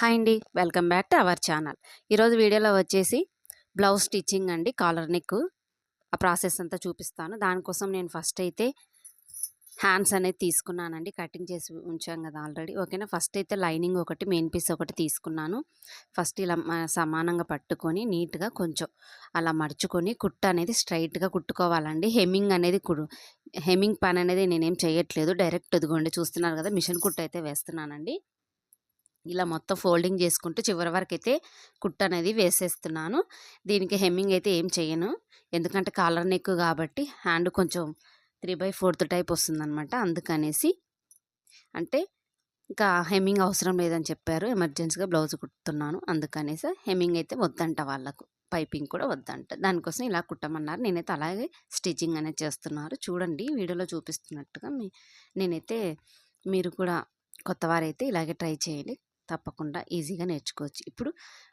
Hi అండి. Welcome back to our channel. ఈరోజు వీడియోలో వచ్చేసి బ్లౌజ్ స్టిచ్చింగ్ అండి కాలర్ నెక్. ఆ ప్రాసెస్ అంతా చూపిస్తాను. దానికోసం నేను ఫస్ట్ అయితే హ్యాండ్స్ అనేది తీసుకున్నానండి. కటింగ్ చేసి ఉంచాం కదా ఆల్రెడీ. ఓకేనా? ఫస్ట్ అయితే లైనింగ్ ఒకటి మెయిన్ పీస్ ఒకటి తీసుకున్నాను. ఫస్ట్ ఇలా సమానంగా పట్టుకొని నీట్గా కొంచెం అలా మడుచుకొని కుట్ట అనేది స్ట్రైట్గా కుట్టుకోవాలండి. హెమ్మింగ్ అనేది కుడు హెమ్మింగ్ పని అనేది నేనేం చేయట్లేదు. డైరెక్ట్ ఎదుగుండి చూస్తున్నారు కదా మిషన్ కుట్ట అయితే వేస్తున్నానండి. ఇలా మొత్తం ఫోల్డింగ్ చేసుకుంటూ చివరి వరకు అయితే కుట్ట అనేది వేసేస్తున్నాను. దీనికి హెమ్మింగ్ అయితే ఏం చేయను ఎందుకంటే కాలర్ నెక్ కాబట్టి హ్యాండ్ కొంచెం త్రీ బై ఫోర్త్ టైప్ వస్తుందన్నమాట అందుకనేసి. అంటే ఇంకా హెమ్మింగ్ అవసరం లేదని చెప్పారు. ఎమర్జెన్సీగా బ్లౌజ్ కుట్టుతున్నాను. అందుకనేసి హెమ్మింగ్ అయితే వద్దంట వాళ్ళకు. పైపింగ్ కూడా వద్దంట. దానికోసం ఇలా కుట్టమన్నారు. నేనైతే అలాగే స్టిచ్చింగ్ అనేది చేస్తున్నారు. చూడండి వీడియోలో చూపిస్తున్నట్టుగా మీ నేనైతే మీరు కూడా కొత్తవారైతే ఇలాగే ట్రై చేయండి. తప్పకుండా ఈజీగా నేర్చుకోవచ్చు. ఇప్పుడు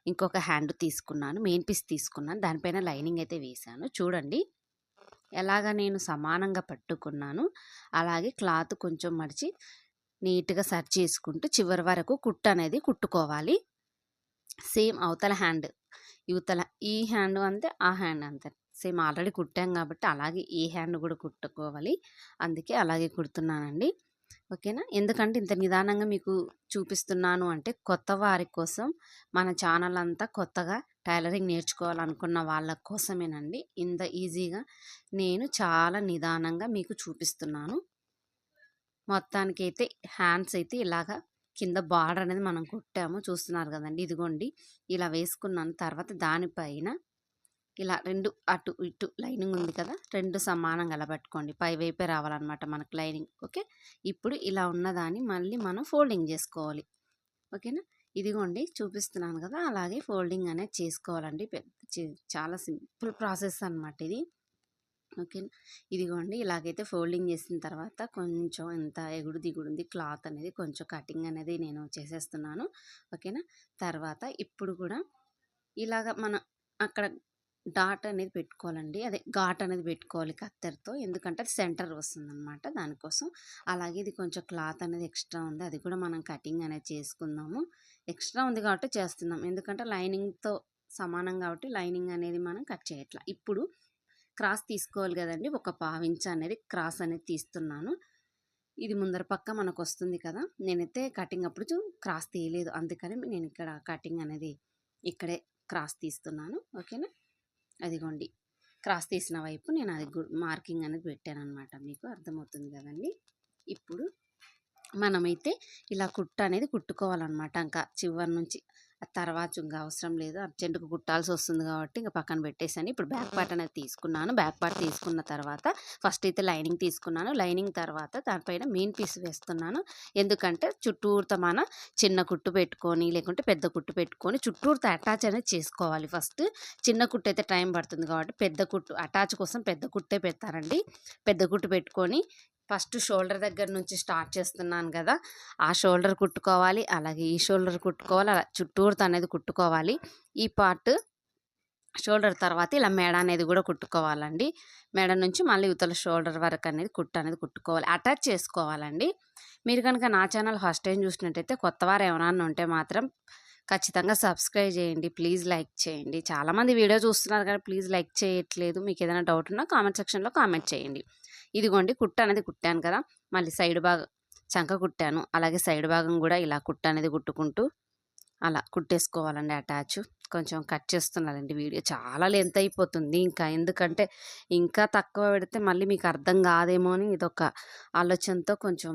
ఇంకొక హ్యాండ్ తీసుకున్నాను మెయిన్ పీస్ తీసుకున్నాను దానిపైన లైనింగ్ అయితే వేసాను. చూడండి ఎలాగ నేను సమానంగా పట్టుకున్నాను. అలాగే క్లాత్ కొంచెం మడిచి నీట్గా సర్చ్ చేసుకుంటూ చివరి వరకు కుట్టు అనేది కుట్టుకోవాలి. సేమ్ అవతల హ్యాండ్ యువతల ఈ హ్యాండ్ అంతే ఆ హ్యాండ్ అంతే. సేమ్ ఆల్రెడీ కుట్టాం కాబట్టి అలాగే ఈ హ్యాండ్ కూడా కుట్టుకోవాలి. అందుకే అలాగే కుడుతున్నానండి. ఓకేనా? ఎందుకంటే ఇంత నిదానంగా మీకు చూపిస్తున్నాను అంటే కొత్త వారి కోసం మన ఛానల్ అంతా కొత్తగా టైలరింగ్ నేర్చుకోవాలనుకున్న వాళ్ళ కోసమేనండి. ఇంత ఈజీగా నేను చాలా నిదానంగా మీకు చూపిస్తున్నాను. మొత్తానికి అయితే హ్యాండ్స్ అయితే ఇలాగా కింద బార్డర్ అనేది మనం కుట్టాము. చూస్తున్నారు కదండి. ఇదిగోండి. ఇలా వేసుకున్నాను తర్వాత దానిపైన ఇలా రెండు అటు ఇటు లైనింగ్ ఉంది కదా రెండు సమానంగా అలా పట్టుకోండి. పై వైపే రావాలన్నమాట మనకు లైనింగ్. ఓకే? ఇప్పుడు ఇలా ఉన్నదాన్ని మళ్ళీ మనం ఫోల్డింగ్ చేసుకోవాలి. ఓకేనా? ఇదిగోండి చూపిస్తున్నాను కదా అలాగే ఫోల్డింగ్ అనేది చేసుకోవాలండి. పెద్ద చాలా సింపుల్ ప్రాసెస్ అనమాట ఇది. ఓకేనా? ఇదిగోండి ఇలాగైతే ఫోల్డింగ్ చేసిన తర్వాత కొంచెం ఎంత ఎగుడు దిగుడు ఉంది క్లాత్ అనేది కొంచెం కటింగ్ అనేది నేను చేసేస్తున్నాను. ఓకేనా? తర్వాత ఇప్పుడు కూడా ఇలాగ మన అక్కడ డాట్ అనేది పెట్టుకోవాలండి. అదే ఘాట్ అనేది పెట్టుకోవాలి కత్తెరతో. ఎందుకంటే అది సెంటర్ వస్తుందన్నమాట దానికోసం. అలాగే ఇది కొంచెం క్లాత్ అనేది ఎక్స్ట్రా ఉంది. అది కూడా మనం కటింగ్ అనేది చేసుకుందాము. ఎక్స్ట్రా ఉంది కాబట్టి చేస్తున్నాం. ఎందుకంటే లైనింగ్తో సమానం కాబట్టి లైనింగ్ అనేది మనం కట్ చేయట్లా. ఇప్పుడు క్రాస్ తీసుకోవాలి కదండి. ఒక పావించ అనేది క్రాస్ అనేది తీస్తున్నాను. ఇది ముందర పక్క మనకు వస్తుంది కదా. నేనైతే కటింగ్ అప్పుడు చూ- క్రాస్ తీయలేదు. అందుకని నేను ఇక్కడ కటింగ్ అనేది ఇక్కడే క్రాస్ తీస్తున్నాను. ఓకేనా? అదిగోండి. క్రాస్ తీసిన వైపు నేను అది మార్కింగ్ అనేది పెట్టాను అనమాట మీకు అర్థమవుతుంది కదండి. ఇప్పుడు మనమైతే ఇలా కుట్ట అనేది కుట్టుకోవాలన్నమాట ఇంకా చివరి నుంచి తర్వాత ఇంకా అవసరం లేదు. అర్జెంటుగా కుట్టాల్సి వస్తుంది కాబట్టి ఇంకా పక్కన పెట్టేసాను ఇప్పుడు బ్యాక్ పార్ట్ అనేది తీసుకున్నాను. బ్యాక్ పార్ట్ తీసుకున్న తర్వాత ఫస్ట్ అయితే లైనింగ్ తీసుకున్నాను. లైనింగ్ తర్వాత దానిపైన మెయిన్ పీస్ వేస్తున్నాను. ఎందుకంటే చుట్టూరుతో మన చిన్న కుట్టు పెట్టుకొని లేకుంటే పెద్ద కుట్టు పెట్టుకొని చుట్టూరుతో అటాచ్ అనేది చేసుకోవాలి ఫస్ట్. చిన్న కుట్టు అయితే టైం పడుతుంది కాబట్టి పెద్ద కుట్టు అటాచ్ కోసం పెద్ద కుట్టే పెడతారండి. పెద్ద కుట్టు పెట్టుకొని ఫస్ట్ షోల్డర్ దగ్గర నుంచి స్టార్ట్ చేస్తున్నాను కదా ఆ షోల్డర్ కుట్టుకోవాలి అలాగే ఈ షోల్డర్ కుట్టుకోవాలి అలా చుట్టూరుతో అనేది కుట్టుకోవాలి. ఈ పార్ట్ షోల్డర్ తర్వాత ఇలా మెడ అనేది కూడా కుట్టుకోవాలండి. మెడ నుంచి మళ్ళీ ఇవతల షోల్డర్ వరకు అనేది కుట్టు అనేది కుట్టుకోవాలి అటాచ్ చేసుకోవాలండి. మీరు కనుక నా ఛానల్ ఫస్ట్ టైం చూసినట్టయితే కొత్త వారు ఏమైనా ఉంటే మాత్రం ఖచ్చితంగా సబ్స్క్రైబ్ చేయండి ప్లీజ్ లైక్ చేయండి. చాలామంది వీడియో చూస్తున్నారు కానీ ప్లీజ్ లైక్ చేయట్లేదు మీకు ఏదైనా డౌట్ ఉన్నా కామెంట్ సెక్షన్లో కామెంట్ చేయండి. ఇదిగోండి కుట్ట అనేది కుట్టాను కదా మళ్ళీ సైడ్ భాగం చంక కుట్టాను. అలాగే సైడ్ భాగం కూడా ఇలా కుట్ట అనేది కుట్టుకుంటూ అలా కుట్టేసుకోవాలండి అటాచ్. కొంచెం కట్ చేస్తున్నానండి వీడియో. చాలా లెంత్ అయిపోతుంది ఇంకా. ఎందుకంటే ఇంకా తక్కువ పెడితే మళ్ళీ మీకు అర్థం కాదేమో అని ఇదొక ఆలోచనతో కొంచెం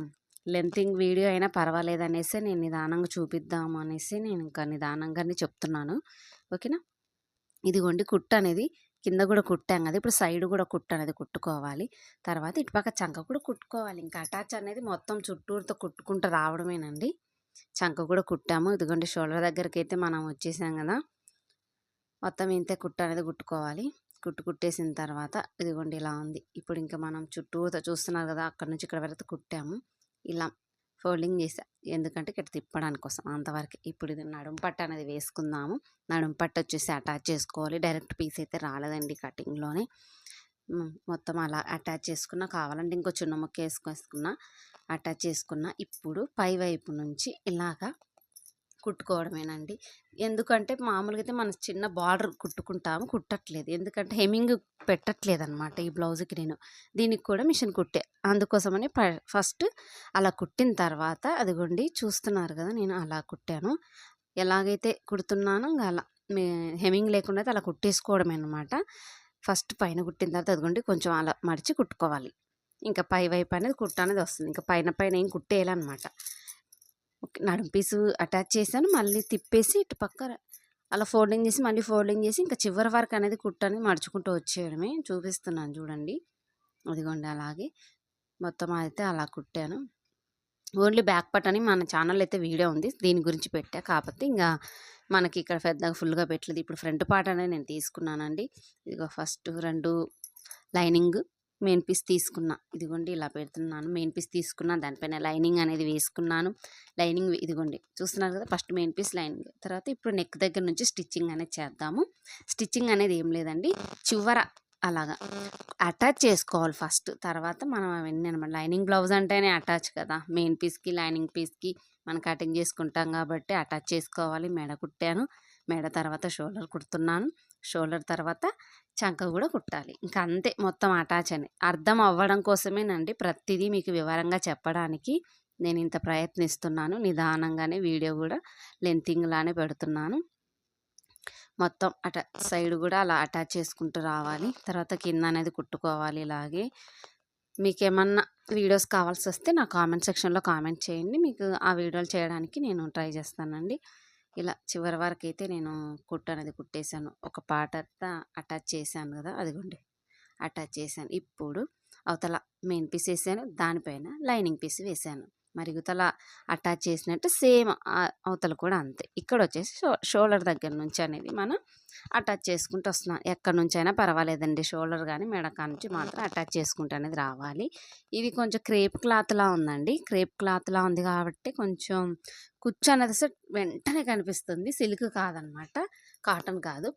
లెంతింగ్ వీడియో అయినా పర్వాలేదు అనేసి నేను నిదానంగా చూపిద్దాము అనేసి నేను ఇంకా నిదానంగానే చెప్తున్నాను. ఓకేనా? ఇదిగోండి కుట్ట అనేది కింద కూడా కుట్టాం కదా! ఇప్పుడు సైడ్ కూడా కుట్టు అనేది కుట్టుకోవాలి. తర్వాత ఇటుపక్క చంక కూడా కుట్టుకోవాలి. ఇంకా అటాచ్ అనేది మొత్తం చుట్టూరుతో కుట్టుకుంటూ రావడమేనండి. చంక కూడా కుట్టాము. ఇదిగోండి షోల్డర్ దగ్గరికి అయితే మనం వచ్చేసాం కదా! మొత్తం ఇంతే కుట్టు అనేది కుట్టుకోవాలి. కుట్టు కుట్టేసిన తర్వాత ఇదిగోండి ఇలా ఉంది. ఇప్పుడు ఇంకా మనం చుట్టూతో చూస్తున్నారు కదా! అక్కడ నుంచి ఇక్కడ వరకు కుట్టాము. ఇలా ఫోల్డింగ్ చేసా ఎందుకంటే ఇక్కడ తిప్పడానికి కోసం అంతవరకు. ఇప్పుడు ఇది నడుం పట్టు అనేది వేసుకుందాము. నడుం పట్టు వచ్చేసి అటాచ్ చేసుకోవాలి. డైరెక్ట్ పీస్ అయితే రాలేదండి కటింగ్లోనే. మొత్తం అలా అటాచ్ చేసుకున్న కావాలంటే ఇంకో చిన్న ముక్క వేసుకొసుకున్న అటాచ్ చేసుకున్న. ఇప్పుడు పై వైపు నుంచి ఇలాగా కుట్టుకోవడమేనండి. ఎందుకంటే మామూలుగా అయితే మనం చిన్న బార్డర్ కుట్టుకుంటాము కుట్టట్లేదు. ఎందుకంటే హెమ్మింగ్ పెట్టట్లేదు అనమాట ఈ బ్లౌజ్కి నేను. దీనికి కూడా మిషన్ కుట్టే. అందుకోసమని ఫస్ట్ అలా కుట్టిన తర్వాత అదిగోండి చూస్తున్నారు కదా నేను అలా కుట్టాను. ఎలాగైతే కుడుతున్నానో ఇంకా అలా హెమ్మింగ్ లేకుండా అయితే అలా కుట్టేసుకోవడమే అనమాట ఫస్ట్ పైన కుట్టిన తర్వాత అదిగోండి కొంచెం అలా మడిచి కుట్టుకోవాలి. ఇంకా పై వైపు అనేది కుట్ట అనేది వస్తుంది. ఇంకా పైన పైన ఏం కుట్టేయాలన్నమాట నడుం పీసు అటాచ్ చేశాను. మళ్ళీ తిప్పేసి ఇటు పక్క అలా ఫోల్డింగ్ చేసి మళ్ళీ ఫోల్డింగ్ చేసి ఇంకా చివరి వరకు అనేది కుట్టని మడుచుకుంటూ వచ్చేయడమే చూపిస్తున్నాను చూడండి. అదిగోండి అలాగే మొత్తం అయితే అలా కుట్టాను. ఓన్లీ బ్యాక్ పట్ అని మన ఛానల్ అయితే వీడియో ఉంది. దీని గురించి పెట్టా కాకపోతే ఇంకా మనకి ఇక్కడ పెద్దగా ఫుల్గా పెట్టలేదు. ఇప్పుడు ఫ్రంట్ పార్ట్ అనేది నేను తీసుకున్నానండి. ఇదిగో ఫస్ట్ రెండు లైనింగ్ మెయిన్ పీస్ తీసుకున్నా. ఇదిగోండి ఇలా పెడుతున్నాను. మెయిన్ పీస్ తీసుకున్నా. దానిపైన లైనింగ్ అనేది వేసుకున్నాను. లైనింగ్ ఇదిగోండి. చూస్తున్నారు కదా ఫస్ట్ మెయిన్ పీస్ లైనింగ్. తర్వాత ఇప్పుడు నెక్ దగ్గర నుంచి స్టిచ్చింగ్ అనేది చేద్దాము. స్టిచ్చింగ్ అనేది ఏం లేదండి. చివర అలాగా అటాచ్ చేసుకోవాలి ఫస్ట్. తర్వాత మనం అవన్నీ అనమాట. లైనింగ్ బ్లౌజ్ అంటేనే అటాచ్ కదా. మెయిన్ పీస్కి లైనింగ్ పీస్కి మనం కటింగ్ చేసుకుంటాం కాబట్టి అటాచ్ చేసుకోవాలి. మెడ కుట్టాను. మెడ తర్వాత షోల్డర్ కుడుతున్నాను. షోల్డర్ తర్వాత చంక కూడా కుట్టాలి. ఇంకా అంతే మొత్తం అటాచ్ అని అర్థం అవ్వడం కోసమేనండి ప్రతిదీ మీకు వివరంగా చెప్పడానికి నేను ఇంత ప్రయత్నిస్తున్నాను. నిదానంగానే వీడియో కూడా లెంతింగ్లానే పెడుతున్నాను. మొత్తం అట సైడ్ కూడా అలా అటాచ్ చేసుకుంటూ రావాలి. తర్వాత కింద అనేది కుట్టుకోవాలి ఇలాగే. మీకు ఏమన్నా వీడియోస్ కావాల్సి వస్తే నా కామెంట్ సెక్షన్లో కామెంట్ చేయండి. మీకు ఆ వీడియోలు చేయడానికి నేను ట్రై చేస్తానండి. ఇలా చివరి వరకు అయితే నేను కుట్టు అనేది కుట్టేశాను. ఒక పాట అటాచ్ చేశాను కదా అదిగోండి. అటాచ్ చేశాను. ఇప్పుడు అవతల మెయిన్ పీస్ వేసాను దానిపైన లైనింగ్ పీస్ వేసాను. మరి ఇవతల అటాచ్ చేసినట్టు సేమ్ అవతల కూడా అంతే. ఇక్కడ వచ్చేసి షోల్డర్ దగ్గర నుంచి అనేది మనం అటాచ్ చేసుకుంటూ వస్తున్నాం. ఎక్కడి నుంచి అయినా పర్వాలేదండి షోల్డర్ కానీ మెడకా నుంచి మాత్రం అటాచ్ చేసుకుంటూ అనేది రావాలి. ఇది కొంచెం క్రేప్ క్లాత్లా ఉందండి. క్రేప్ క్లాత్లా ఉంది కాబట్టి కొంచెం కుచ్చు అనేది వెంటనే కనిపిస్తుంది. సిల్క్ కాదనమాట కాటన్ కాదు.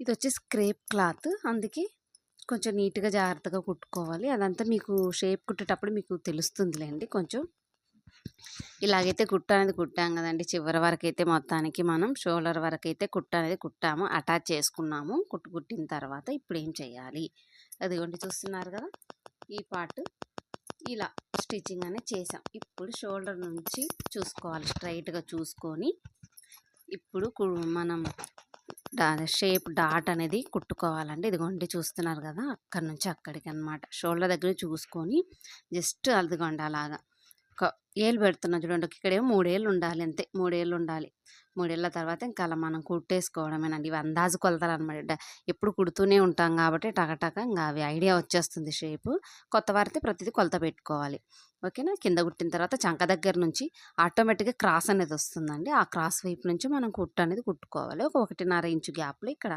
ఇది వచ్చేసి క్రేప్ క్లాత్. అందుకే కొంచెం నీట్గా జాగ్రత్తగా కుట్టుకోవాలి. అదంతా మీకు షేప్ కుట్టేటప్పుడు మీకు తెలుస్తుందిలేండి కొంచెం. ఇలాగైతే కుట్ట అనేది కుట్టాం కదండి. చివరి వరకు అయితే మొత్తానికి మనం షోల్డర్ వరకు అయితే కుట్ట అనేది కుట్టాము. అటాచ్ చేసుకున్నాము. కుట్టు కుట్టిన తర్వాత ఇప్పుడు ఏం చేయాలి? అదిగోండి చూస్తున్నారు కదా? ఈ పార్ట్ ఇలా స్టిచ్చింగ్ అనేది చేసాం. ఇప్పుడు షోల్డర్ నుంచి చూసుకోవాలి. స్ట్రైట్గా చూసుకొని ఇప్పుడు కు- మనం షేప్ డాట్ అనేది కుట్టుకోవాలండి. ఇదిగోండి చూస్తున్నారు కదా! అక్కడి నుంచి అక్కడికి అనమాట షోల్డర్ దగ్గర చూసుకొని జస్ట్ అదిగోండి అలాగా. ఒక ఏళ్ళు పెడుతున్నా చూడండి. ఇక్కడేమో మూడేళ్ళు ఉండాలి అంతే. మూడేళ్ళు ఉండాలి. మూడేళ్ళ తర్వాత ఇంకా అలా మనం కుట్టేసుకోవడమేనండి. ఇవి అందాజు కొలతలు అనమాట ఎప్పుడు కుడుతూనే ఉంటాం కాబట్టి టకటక ఇంకా అవి ఐడియా వచ్చేస్తుంది షేపు. కొత్త వారితే ప్రతిదీ కొలత పెట్టుకోవాలి. ఓకేనా? కింద కుట్టిన తర్వాత చంక దగ్గర నుంచి ఆటోమేటిక్గా క్రాస్ అనేది వస్తుందండి. ఆ క్రాస్ వైపు నుంచి మనం కుట్టు అనేది కుట్టుకోవాలి. ఒక ఒకటిన్నర ఇంచు గ్యాప్లో ఇక్కడ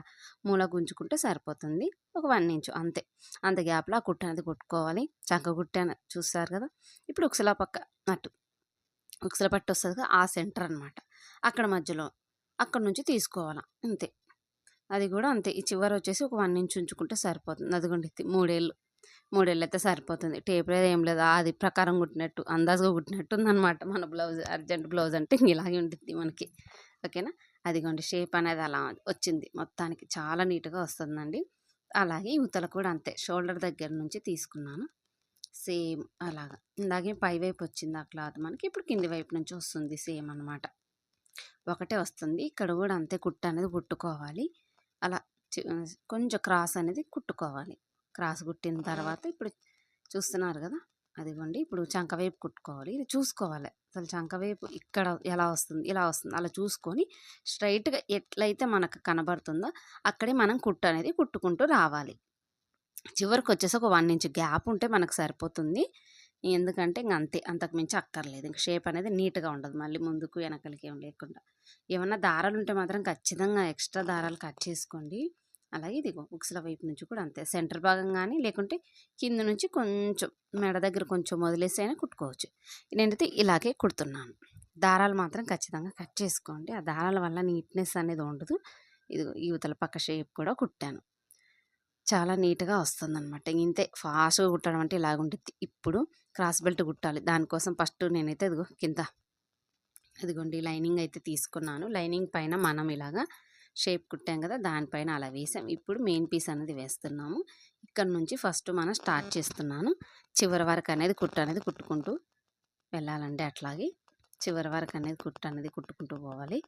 మూల గుంజుకుంటే సరిపోతుంది. ఒక వన్ ఇంచు అంతే. అంత గ్యాప్లో ఆ కుట్టు అనేది కుట్టుకోవాలి. చంక కుట్టు చూస్తారు కదా? ఇప్పుడు ఉక్సలా పక్క అటు ఉక్సల పట్టు వస్తుంది కదా? ఆ సెంటర్ అనమాట అక్కడ మధ్యలో అక్కడ నుంచి తీసుకోవాలి? అంతే. అది కూడా అంతే. ఈ చివరి వచ్చేసి ఒక వన్ ఇంచ్ ఉంచుకుంటే సరిపోతుంది. అదిగోండి మూడేళ్ళు మూడేళ్ళు అయితే సరిపోతుంది. టేప్ ఏం లేదు. అది ప్రకారం కుట్టినట్టు అందాజుగా కుట్టినట్టు ఉందన్నమాట మన బ్లౌజ్ అర్జెంట్ బ్లౌజ్ అంటే ఇలాగే ఉంటుంది మనకి. ఓకేనా? అదిగోండి షేప్ అనేది అలా వచ్చింది. మొత్తానికి చాలా నీట్గా వస్తుందండి. అలాగే ఇవతల కూడా అంతే. షోల్డర్ దగ్గర నుంచి తీసుకున్నాను. సేమ్ అలాగా. ఇందాకే పై వైపు వచ్చింది ఆ క్లాత్ మనకి. ఇప్పుడు కింది వైపు నుంచి వస్తుంది సేమ్ అనమాట ఒకటే వస్తుంది. ఇక్కడ కూడా అంతే కుట్టు అనేది కుట్టుకోవాలి. అలా కొంచెం క్రాస్ అనేది కుట్టుకోవాలి. క్రాస్ కుట్టిన తర్వాత ఇప్పుడు చూస్తున్నారు కదా అదిగోండి ఇప్పుడు చంకవేపు కుట్టుకోవాలి. ఇది చూసుకోవాలి. అసలు చంకవేపు ఇక్కడ ఎలా వస్తుంది ఇలా వస్తుంది. అలా చూసుకొని స్ట్రైట్గా ఎట్లయితే మనకు కనబడుతుందో అక్కడే మనం కుట్టు అనేది కుట్టుకుంటూ రావాలి. చివరికి వచ్చేసి ఒక వన్ ఇంచ్ గ్యాప్ ఉంటే మనకు సరిపోతుంది. ఎందుకంటే ఇంక అంతే అంతకు మించి అక్కర్లేదు. ఇంక షేప్ అనేది నీట్గా ఉండదు. మళ్ళీ ముందుకు వెనకలకి ఏం లేకుండా. ఏమన్నా దారాలు ఉంటే మాత్రం ఖచ్చితంగా ఎక్స్ట్రా దారాలు కట్ చేసుకోండి. అలాగే ఇదిగో బుక్స్ల వైపు నుంచి కూడా అంతే. సెంటర్ భాగం కానీ లేకుంటే కింద నుంచి కొంచెం మెడ దగ్గర కొంచెం వదిలేసి అయినా కుట్టుకోవచ్చు. నేనైతే ఇలాగే కుడుతున్నాను. దారాలు మాత్రం ఖచ్చితంగా కట్ చేసుకోండి. ఆ దారాల వల్ల నీట్నెస్ అనేది ఉండదు. ఇదిగో యువతల పక్క షేప్ కూడా కుట్టాను. చాలా నీట్గా వస్తుందన్నమాట. ఇంతే ఫాస్ట్గా కుట్టడం అంటే ఇలాగుంటుంది ఇప్పుడు క్రాస్ బెల్ట్ కుట్టాలి. దానికోసం ఫస్ట్ నేనైతే ఇదిగో కింద ఇదిగోండి లైనింగ్ అయితే తీసుకున్నాను. లైనింగ్ పైన మనం ఇలాగా షేప్ కుట్టాం కదా! దానిపైన అలా వేసాం. ఇప్పుడు మెయిన్ పీస్ అనేది వేస్తున్నాము. ఇక్కడ నుంచి ఫస్ట్ మనం స్టార్ట్ చేస్తున్నాను. చివరి వరకు అనేది కుట్టు అనేది కుట్టుకుంటూ వెళ్ళాలండి అట్లాగే. చివరి వరకు అనేది కుట్టు అనేది కుట్టుకుంటూ పోవాలి.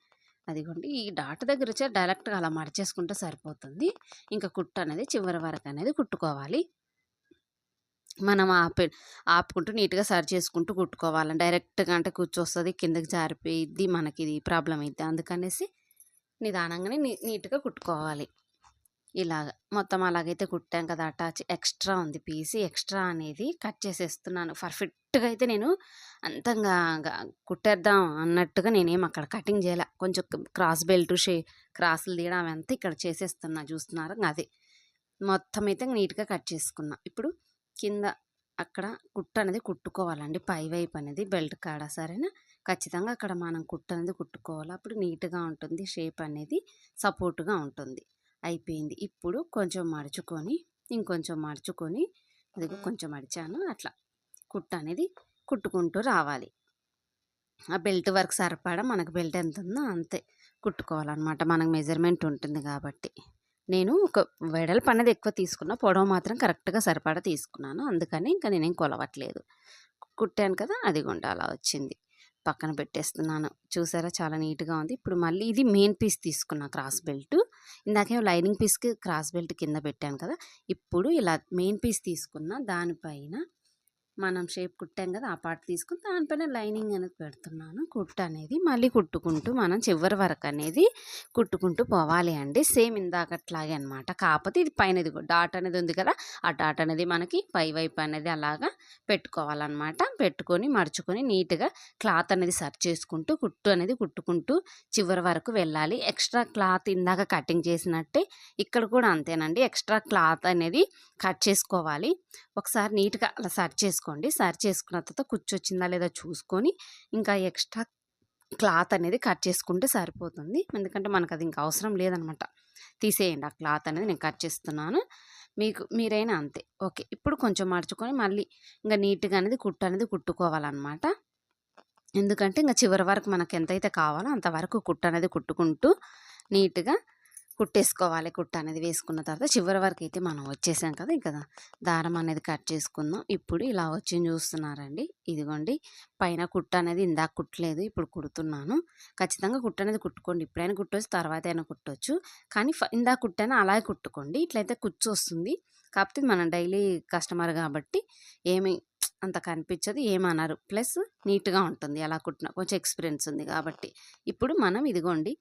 అదిగోండి ఈ డాట్ దగ్గర వచ్చి డైరెక్ట్గా అలా మడిచేసుకుంటే సరిపోతుంది. ఇంకా కుట్టు అనేది చివరి వరకు అనేది కుట్టుకోవాలి. మనం ఆపే ఆపుకుంటూ నీట్గా సరి చేసుకుంటూ కుట్టుకోవాలి డైరెక్ట్గా అంటే కూర్చొస్తుంది కిందకి జారిపోయిద్ది మనకి ఇది ప్రాబ్లం అయింది అందుకనేసి నిదానంగానే నీ నీట్గా కుట్టుకోవాలి. ఇలాగ మొత్తం అలాగైతే కుట్టాం కదా అటాచ్ ఎక్స్ట్రా ఉంది పీసీ. ఎక్స్ట్రా అనేది కట్ చేసేస్తున్నాను. పర్ఫెక్ట్గా అయితే నేను అంతంగా కుట్టేద్దాం అన్నట్టుగా నేనేం అక్కడ కటింగ్ చేయాల. కొంచెం క్రాస్ బెల్ట్ షే క్రాసులు తీయడం అవంతా ఇక్కడ చేసేస్తున్నా. చూస్తున్నారు అదే. మొత్తం అయితే నీట్గా కట్ చేసుకున్నా. ఇప్పుడు కింద అక్కడ కుట్టు అనేది కుట్టుకోవాలండి. పై వైపు అనేది బెల్ట్ కాడ సరేనా? ఖచ్చితంగా అక్కడ మనం కుట్టు అనేది కుట్టుకోవాలి. అప్పుడు నీట్గా ఉంటుంది. షేప్ అనేది సపోర్ట్గా ఉంటుంది. అయిపోయింది. ఇప్పుడు కొంచెం మడుచుకొని ఇంకొంచెం మడుచుకొని అదిగో కొంచెం మడిచాను. అట్లా కుట్టు అనేది కుట్టుకుంటూ రావాలి. ఆ బెల్ట్ వర్క్ సరిపడా మనకు బెల్ట్ ఎంత ఉందో అంతే కుట్టుకోవాలన్నమాట. మనకు మెజర్మెంట్ ఉంటుంది కాబట్టి. నేను ఒక వెడల్పు అనేది ఎక్కువ తీసుకున్నా పొడవు మాత్రం కరెక్ట్గా సరిపడా తీసుకున్నాను. అందుకని ఇంకా నేనేం కొలవట్లేదు. కుట్టాను కదా అది గుండా అలా వచ్చింది. పక్కన పెట్టేస్తున్నాను. చూసారా? చాలా నీట్గా ఉంది. ఇప్పుడు మళ్ళీ ఇది మెయిన్ పీస్ తీసుకున్నా క్రాస్ బెల్ట్. ఇందాకే లైనింగ్ పీస్కి క్రాస్ బెల్ట్ కింద పెట్టాను కదా! ఇప్పుడు ఇలా మెయిన్ పీస్ తీసుకున్న దానిపైన మనం షేప్ కుట్టాం కదా ఆ పార్ట్ తీసుకుని దానిపైన లైనింగ్ అనేది పెడుతున్నాను. కుట్టు అనేది మళ్ళీ కుట్టుకుంటూ మనం చివరి వరకు అనేది కుట్టుకుంటూ పోవాలి అండి. సేమ్ ఇందాకట్లాగే అనమాట కాకపోతే ఇది పైన ఇది డాట్ అనేది ఉంది కదా ఆ డాట్ అనేది మనకి పై వైపు అనేది అలాగా పెట్టుకోవాలన్నమాట. పెట్టుకొని మడుచుకొని నీట్గా క్లాత్ అనేది సర్చ్ చేసుకుంటూ కుట్టు అనేది కుట్టుకుంటూ చివరి వరకు వెళ్ళాలి. ఎక్స్ట్రా క్లాత్ ఇందాక కటింగ్ చేసినట్టే ఇక్కడ కూడా అంతేనండి. ఎక్స్ట్రా క్లాత్ అనేది కట్ చేసుకోవాలి. ఒకసారి నీట్గా అలా సర్చ్ చేసుకోండి సరి చేసుకున్న తర్వాత కూర్చొచ్చిందా లేదా చూసుకొని ఇంకా ఎక్స్ట్రా క్లాత్ అనేది కట్ చేసుకుంటే సరిపోతుంది. ఎందుకంటే మనకు అది ఇంకా అవసరం లేదనమాట. తీసేయండి. ఆ క్లాత్ అనేది నేను కట్ చేస్తున్నాను. మీకు మీరైనా అంతే. ఓకే. ఇప్పుడు కొంచెం మడుచుకొని మళ్ళీ ఇంకా నీట్గా అనేది కుట్టు అనేది కుట్టుకోవాలన్నమాట ఎందుకంటే ఇంకా చివరి వరకు మనకు ఎంతైతే కావాలో అంతవరకు కుట్టు అనేది కుట్టుకుంటూ నీట్గా కుట్టేసుకోవాలి. కుట్ట అనేది వేసుకున్న తర్వాత చివరి వరకు అయితే మనం వచ్చేసాం కదా! ఇంకా దారం అనేది కట్ చేసుకుందాం. ఇప్పుడు ఇలా వచ్చి చూస్తున్నారండి. ఇదిగోండి. పైన కుట్ట అనేది ఇందాక కుట్టలేదు ఇప్పుడు కుడుతున్నాను. ఖచ్చితంగా కుట్ట అనేది కుట్టుకోండి. ఇప్పుడైనా కుట్టవచ్చు తర్వాత అయినా కుట్టవచ్చు కానీ ఇందాక కుట్టైనా అలాగే కుట్టుకోండి. ఇట్లయితే కుచ్చు వస్తుంది. కాకపోతే మనం డైలీ కస్టమర్ కాబట్టి ఏమి అంత కనిపించదు ఏమన్నారు ప్లస్ నీట్గా ఉంటుంది. అలా కుట్టిన కొంచెం ఎక్స్పీరియన్స్ ఉంది కాబట్టి. ఇప్పుడు మనం ఇదిగోండి.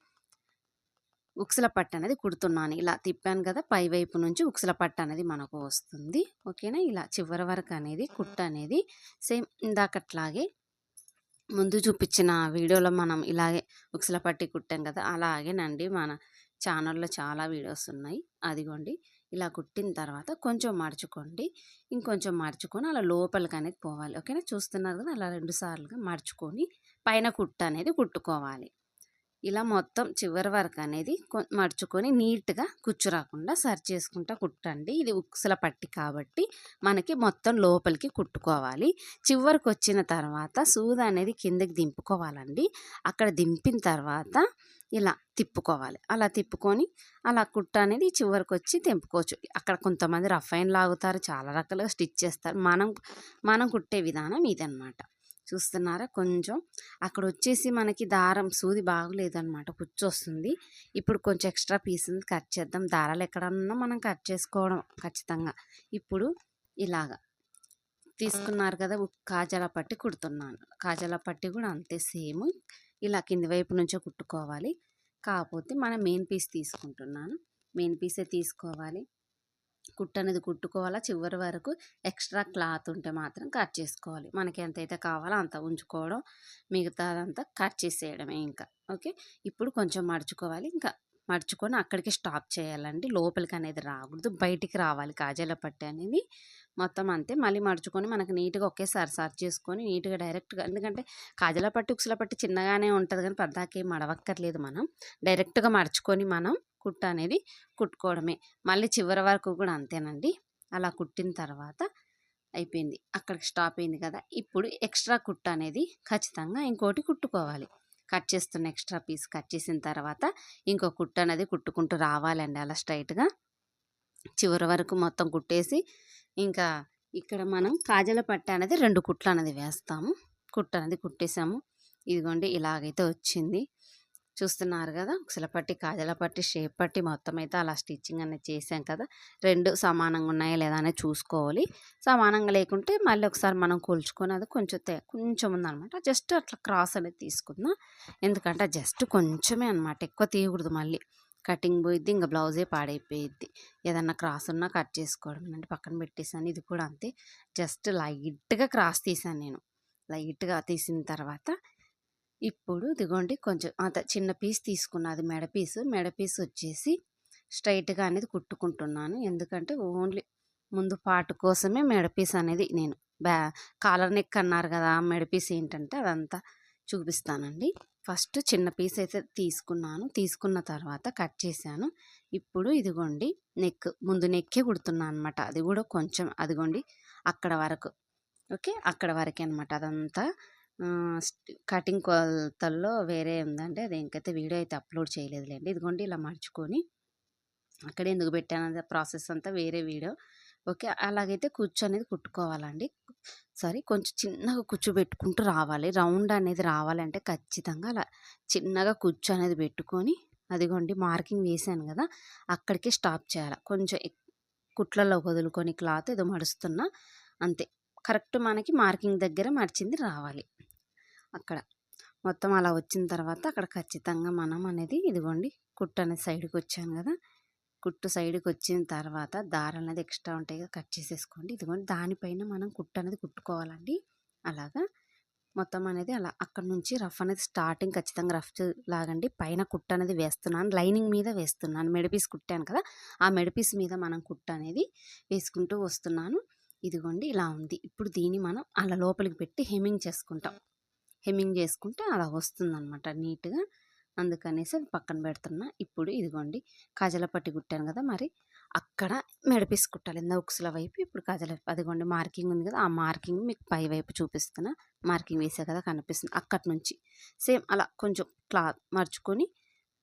ఉక్సల పట్టు అనేది కుడుతున్నాను. ఇలా తిప్పాను కదా పై వైపు నుంచి ఉక్సల పట్టు అనేది మనకు వస్తుంది. ఓకేనా? ఇలా చివరి వరకు అనేది కుట్ట అనేది సేమ్ ఇందాకట్లాగే ముందు చూపించిన వీడియోలో మనం ఇలాగే ఉక్సల పట్టి కుట్టాం కదా అలాగేనండి మన ఛానల్లో చాలా వీడియోస్ ఉన్నాయి. అదిగోండి ఇలా కుట్టిన తర్వాత కొంచెం మడుచుకోండి. ఇంకొంచెం మడుచుకొని అలా లోపలికి అనేది పోవాలి. ఓకేనా? చూస్తున్నారు కదా అలా రెండు సార్లుగా మడుచుకొని పైన కుట్టు అనేది కుట్టుకోవాలి. ఇలా మొత్తం చివరి వరకు అనేది మడుచుకొని నీట్గా కుచ్చు రాకుండా సరి చేసుకుంటా కుట్టండి. ఇది ఉక్సుల పట్టి కాబట్టి మనకి మొత్తం లోపలికి కుట్టుకోవాలి. చివరికి వచ్చిన తర్వాత సూద అనేది కిందకి దింపుకోవాలండి. అక్కడ దింపిన తర్వాత ఇలా తిప్పుకోవాలి. అలా తిప్పుకొని అలా కుట్ట అనేది చివరికి వచ్చి తెంపుకోవచ్చు. అక్కడ కొంతమంది రఫైన్ లాగుతారు చాలా రకాలుగా స్టిచ్ చేస్తారు. మనం మనం కుట్టే విధానం ఇదనమాట చూస్తున్నారా? కొంచెం అక్కడ వచ్చేసి మనకి దారం సూది బాగలేదనమాట. వస్తుంది ఇప్పుడు కొంచెం ఎక్స్ట్రా పీస్ కట్ చేద్దాం. దారాలు ఎక్కడన్నా మనం కట్ చేసుకోవడం ఖచ్చితంగా. ఇప్పుడు ఇలాగా. తీసుకున్నారు కదా కాజల పట్టి కుడుతున్నాను. కాజల పట్టి కూడా అంతే సేమ్. ఇలా కింది వైపు నుంచే కుట్టుకోవాలి. కాకపోతే మనం మెయిన్ పీస్ తీసుకుంటున్నాను. మెయిన్ పీసే తీసుకోవాలి. కుట్టు అనేది కుట్టుకోవాలా చివరి వరకు ఎక్స్ట్రా క్లాత్ ఉంటే మాత్రం కట్ చేసుకోవాలి. మనకి ఎంతైతే కావాలో అంత ఉంచుకోవడం మిగతాదంతా కట్ చేసేయడమే ఇంకా. ఓకే? ఇప్పుడు కొంచెం మడుచుకోవాలి. ఇంకా మడుచుకొని అక్కడికి స్టాప్ చేయాలండి. లోపలికి అనేది రాకూడదు. బయటికి రావాలి కాజాల పట్టి అనేది. మొత్తం అంతే. మళ్ళీ మడుచుకొని మనకు నీట్గా ఒకేసారి సర్చ్ చేసుకొని నీట్గా డైరెక్ట్గా ఎందుకంటే కాజల పట్టి ఉక్సుల పట్టి చిన్నగానే ఉంటుంది కానీ పెద్దాకేం మడవక్కర్లేదు మనం. డైరెక్ట్గా మడుచుకొని మనం కుట్ట అనేది కుట్టుకోవడమే. మళ్ళీ చివరి వరకు కూడా అంతేనండి. అలా కుట్టిన తర్వాత అయిపోయింది. అక్కడికి స్టాప్ అయింది కదా! ఇప్పుడు ఎక్స్ట్రా కుట్ట అనేది ఖచ్చితంగా ఇంకోటి కుట్టుకోవాలి. కట్ చేస్తున్న ఎక్స్ట్రా పీస్ కట్ చేసిన తర్వాత ఇంకో కుట్టు అనేది కుట్టుకుంటూ రావాలండి అలా స్ట్రైట్గా. చివరి వరకు మొత్తం కుట్టేసి ఇంకా ఇక్కడ మనం కాజల పట్ట అనేది రెండు కుట్లు అనేది వేస్తాము. కుట్టు అనేది కుట్టేసాము. ఇదిగోండి ఇలాగైతే వచ్చింది. చూస్తున్నారు కదా! ఉక్సల పట్టి కాజల పట్టి షేప్ పట్టి మొత్తం అయితే అలా స్టిచ్చింగ్ అనేది చేసాం కదా! రెండు సమానంగా ఉన్నాయా లేదా అనేది చూసుకోవాలి. సమానంగా లేకుంటే మళ్ళీ ఒకసారి మనం కూల్చుకొని అది కొంచెం తే- కొంచెం ఉందన్నమాట. జస్ట్ అట్లా క్రాస్ అనేది తీసుకుందాం. ఎందుకంటే జస్ట్ కొంచెమే అనమాట ఎక్కువ తీయకూడదు మళ్ళీ. కటింగ్ పోయిద్ది ఇంకా బ్లౌజే పాడైపోయిద్ది. ఏదన్నా క్రాస్ ఉన్నా కట్ చేసుకోవడం అంటే పక్కన పెట్టేసాను ఇది కూడా అంతే. జస్ట్ లైట్గా క్రాస్ తీసాను నేను. లైట్గా తీసిన తర్వాత ఇప్పుడు ఇదిగోండి కొంచెం అంత చిన్న పీస్ తీసుకున్నా అది మెడ పీస్. మెడ పీస్ వచ్చేసి స్ట్రైట్గా అనేది కుట్టుకుంటున్నాను. ఎందుకంటే ఓన్లీ ముందు పాటు కోసమే మెడ పీస్ అనేది నేను బ్యా కాలర్ నెక్ అన్నారు కదా మెడ పీస్ ఏంటంటే అదంతా చూపిస్తానండి. ఫస్ట్ చిన్న పీస్ అయితే తీసుకున్నాను. తీసుకున్న తర్వాత కట్ చేశాను. ఇప్పుడు ఇదిగోండి నెక్ ముందు నెక్కే కుడుతున్నాను అనమాట అది కూడా కొంచెం అదిగోండి అక్కడ వరకు. ఓకే? అక్కడ వరకే అనమాట అదంతా. కటింగ్ కొలతల్లో వేరే ఉందండి అది ఇంకైతే వీడియో అయితే అప్లోడ్ చేయలేదులేండి. ఇదిగోండి ఇలా మర్చుకొని అక్కడ ఎందుకు పెట్టాను అనే ప్రాసెస్ అంతా వేరే వీడియో. ఓకే అలాగైతే కుచ్చు అనేది కుట్టుకోవాలండి. సారీ కొంచెం చిన్నగా కుచ్చు పెట్టుకుంటూ రావాలి. రౌండ్ అనేది రావాలంటే ఖచ్చితంగా అలా చిన్నగా కుచ్చు అనేది పెట్టుకొని అదిగోండి మార్కింగ్ వేసాను కదా అక్కడికే స్టాప్ చేయాలి. కొంచెం కుట్లలో వదులుకొని క్లాత్ ఏదో మడుస్తున్నా అంతే. కరెక్ట్ మనకి మార్కింగ్ దగ్గర మర్చింది రావాలి. అక్కడ. మొత్తం అలా వచ్చిన తర్వాత అక్కడ ఖచ్చితంగా మనం అనేది ఇదిగోండి కుట్టు అనేది సైడ్కి వచ్చాను కదా. కుట్టు సైడ్కి వచ్చిన తర్వాత దారం అనేది ఎక్స్ట్రా ఉంటాయి కదా కట్ చేసేసుకోండి. ఇదిగోండి దానిపైన మనం కుట్టు అనేది కుట్టుకోవాలండి. అలాగా మొత్తం అనేది అలా అక్కడ నుంచి రఫ్ అనేది స్టార్టింగ్ ఖచ్చితంగా రఫ్ లాగండి. పైన కుట్టు అనేది వేస్తున్నాను లైనింగ్ మీద వేస్తున్నాను. మెడపీస్ కుట్టాను కదా ఆ మెడపీస్ మీద మనం కుట్టు అనేది వేసుకుంటూ వస్తున్నాను. ఇదిగోండి ఇలా ఉంది. ఇప్పుడు దీన్ని మనం అలా లోపలికి పెట్టి హెమ్మింగ్ చేసుకుంటాం. హెమ్మింగ్ చేసుకుంటే అలా వస్తుందన్నమాట నీట్గా. అందుకనేసి అది పక్కన పెడుతున్నా. ఇప్పుడు ఇదిగోండి కాజల పట్టి కుట్టాను కదా మరి అక్కడ మెడపీస్ కుట్టాలి. ఇందా ఉక్సుల వైపు ఇప్పుడు కాజల అదిగోండి మార్కింగ్ ఉంది కదా ఆ మార్కింగ్ మీకు పై వైపు చూపిస్తున్నా. మార్కింగ్ వేసే కదా కనిపిస్తుంది. అక్కడి నుంచి సేమ్ అలా కొంచెం క్లాత్ మర్చుకొని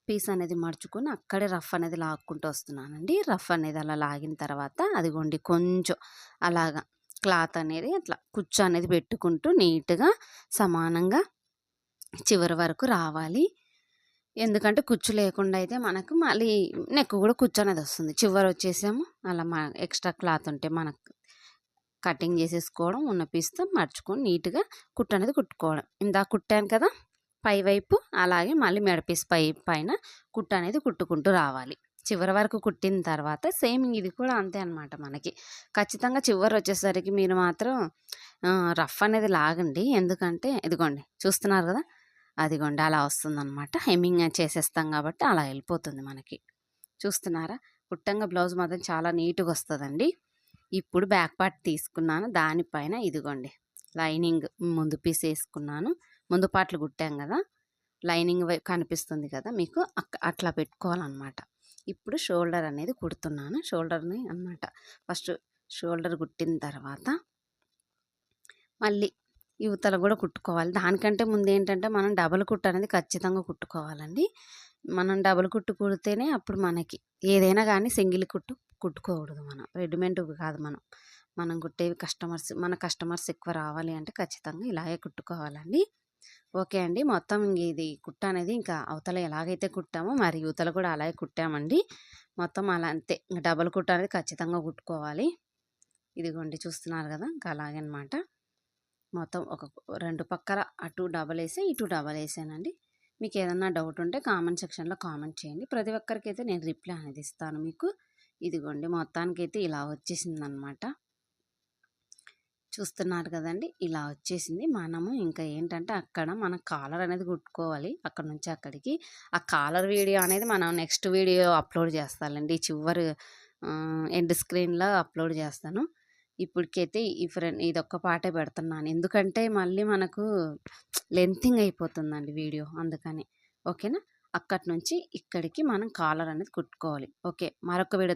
పీస్ అనేది మర్చుకొని అక్కడే రఫ్ అనేది లాక్కుంటూ వస్తున్నానండి. రఫ్ అనేది అలా లాగిన తర్వాత అదిగోండి కొంచెం అలాగా క్లాత్ అనేది అట్లా కుచ్చు అనేది పెట్టుకుంటూ నీట్గా సమానంగా చివరి వరకు రావాలి. ఎందుకంటే కుచ్చు లేకుండా అయితే మనకు మళ్ళీ నెక్ కూడా కుచ్చు అనేది వస్తుంది. చివరి వచ్చేసాము అలా మన ఎక్స్ట్రా క్లాత్ ఉంటే మనకు కటింగ్ చేసేసుకోవడం ఉన్న పీస్తో మర్చుకొని నీట్గా కుట్టు అనేది కుట్టుకోవడం. ఇందాక కుట్టాను కదా పై వైపు అలాగే మళ్ళీ మెడపీస్ పై పైన కుట్టు అనేది కుట్టుకుంటూ రావాలి. చివరి వరకు కుట్టిన తర్వాత సేమ్ ఇది కూడా అంతే అనమాట మనకి. ఖచ్చితంగా చివరి వచ్చేసరికి మీరు మాత్రం రఫ్ అనేది లాగండి. ఎందుకంటే ఇదిగోండి చూస్తున్నారు కదా? అదిగోండి అలా వస్తుందన్నమాట. హెమ్మింగ్ చేసేస్తాం కాబట్టి అలా వెళ్ళిపోతుంది మనకి. చూస్తున్నారా? కుట్టంగా బ్లౌజ్ మాత్రం చాలా నీట్గా వస్తుందండి. ఇప్పుడు బ్యాక్ పార్ట్ తీసుకున్నాను. దానిపైన ఇదిగోండి లైనింగ్ ముందు పీస్ వేసుకున్నాను. ముందు పాటలు కుట్టాం కదా? లైనింగ్ కనిపిస్తుంది కదా మీకు? అట్లా పెట్టుకోవాలన్నమాట. ఇప్పుడు షోల్డర్ అనేది కుడుతున్నాను. షోల్డర్ని అన్నమాట. ఫస్ట్ షోల్డర్ కుట్టిన తర్వాత మళ్ళీ యువతలు కూడా కుట్టుకోవాలి. దానికంటే ముందు ఏంటంటే మనం డబల్ కుట్టు అనేది ఖచ్చితంగా కుట్టుకోవాలండి. మనం డబల్ కుట్టు కుడితేనే అప్పుడు మనకి ఏదైనా కానీ సింగిల్ కుట్టు కుట్టుకోకూడదు మనం. రెడీమేడ్ కాదు మనం. మనం కుట్టేవి కస్టమర్స్ మన కస్టమర్స్ ఎక్కువ రావాలి అంటే ఖచ్చితంగా ఇలాగే కుట్టుకోవాలండి. ఓకే అండి. మొత్తం ఇది కుట్ట అనేది ఇంకా అవతల ఎలాగైతే కుట్టామో మరి యువతలు కూడా అలాగే కుట్టామండి. మొత్తం అలా అంతే. ఇంకా డబల్ కుట్ట అనేది ఖచ్చితంగా కుట్టుకోవాలి. ఇదిగోండి చూస్తున్నారు కదా! ఇంకా అలాగనమాట మొత్తం ఒక రెండు పక్కల అటు డబల్ వేసే ఇటు డబల్ వేసానండి. మీకు ఏదన్నా డౌట్ ఉంటే కామెంట్ సెక్షన్లో కామెంట్ చేయండి. ప్రతి ఒక్కరికి అయితే నేను రిప్లై అనేది ఇస్తాను మీకు. ఇదిగోండి మొత్తానికైతే ఇలా వచ్చేసింది అనమాట చూస్తున్నారు కదండి. ఇలా వచ్చేసింది. మనము ఇంకా ఏంటంటే అక్కడ మన కాలర్ అనేది కుట్టుకోవాలి. అక్కడ నుంచి అక్కడికి. ఆ కాలర్ వీడియో అనేది మనం నెక్స్ట్ వీడియో అప్లోడ్ చేస్తానండి. చివరి ఎండ్ స్క్రీన్లో అప్లోడ్ చేస్తాను. ఇప్పటికైతే ఈ ఫ్రెండ్ ఇది ఒక్క పాటే పెడుతున్నాను. ఎందుకంటే మళ్ళీ మనకు లెంతింగ్ అయిపోతుందండి వీడియో. అందుకని. ఓకేనా? అక్కడి నుంచి ఇక్కడికి మనం కాలర్ అనేది కుట్టుకోవాలి. ఓకే. మరొక వీడియో